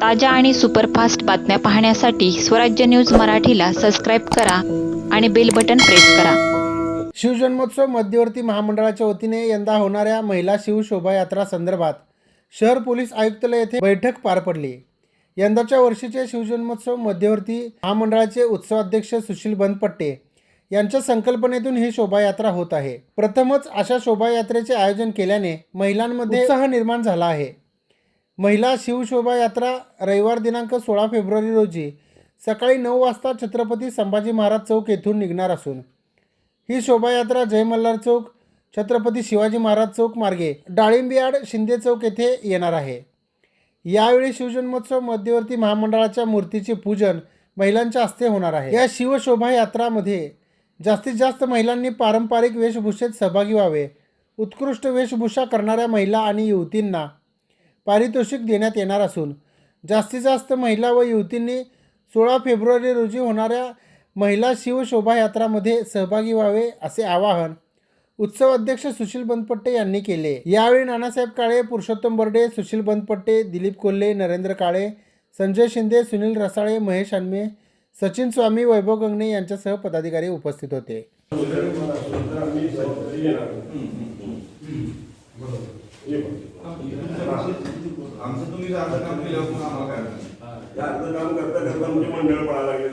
ताज्या आणि सुपरफास्ट बातम्या पाहण्यासाठी स्वराज्य न्यूज मराठीला सबस्क्राईब करा आणि बेल बटन प्रेस करा. शिवजन्मोत्सव मध्यवर्ती महामंडळाच्या वतीने यंदा होणाऱ्या महिला शिव शोभायात्रा संदर्भात शहर पोलीस आयुक्तालय येथे बैठक पार पडली. यंदाच्या वर्षीचे शिवजन्मोत्सव मध्यवर्ती महामंडळाचे उत्सवाध्यक्ष सुशील बनपट्टे यांच्या संकल्पनेतून ही शोभायात्रा होत आहे. प्रथमच अशा शोभायात्रेचे आयोजन केल्याने महिलांमध्ये उत्साह निर्माण झाला आहे. महिला शिवशोभा यात्रा रविवार दिनांक सोळा फेब्रुवारी रोजी सकाळी नऊ वाजता छत्रपती संभाजी महाराज चौक येथून निघणार असून ही शोभायात्रा जय मल्हार चौक छत्रपती शिवाजी महाराज चौक मार्गे डाळिंबियाड शिंदे चौक येथे येणार आहे. यावेळी शिवजन्मोत्सव मध्यवर्ती महामंडळाच्या मूर्तीचे पूजन महिलांच्या हस्ते होणार आहे. या शिवशोभायात्रामध्ये जास्तीत जास्त महिलांनी पारंपरिक वेशभूषेत सहभागी व्हावे उत्कृष्ट वेशभूषा करणाऱ्या महिला आणि युवतींना पारितोषिक देण्यात येणार असून जास्तीत जास्त महिला व युवतींनी सोळा फेब्रुवारी रोजी होणाऱ्या महिला शिवशोभायात्रामध्ये सहभागी व्हावे असे आवाहन उत्सव अध्यक्ष सुशील बनपट्टे यांनी केले. यावेळी नानासाहेब काळे पुरुषोत्तम बर्डे सुशील बनपट्टे दिलीप कोल्हे नरेंद्र काळे संजय शिंदे सुनील रसाळे महेश अनमे सचिन स्वामी वैभव गंगणे यांच्यासह पदाधिकारी उपस्थित होते. आमचं तुम्ही अर्ध काम केल्यावर पण आम्हाला काय अर्ध काम करता करता म्हणजे मंडळ पळायला लागले.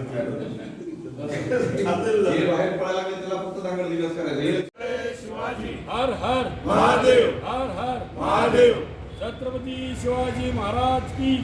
बाहेर पळायला लागले त्याला फक्त दाखल दिलास करायचं. हर हर. महादेव. हर हर. महादेव. छत्रपती शिवाजी महाराज की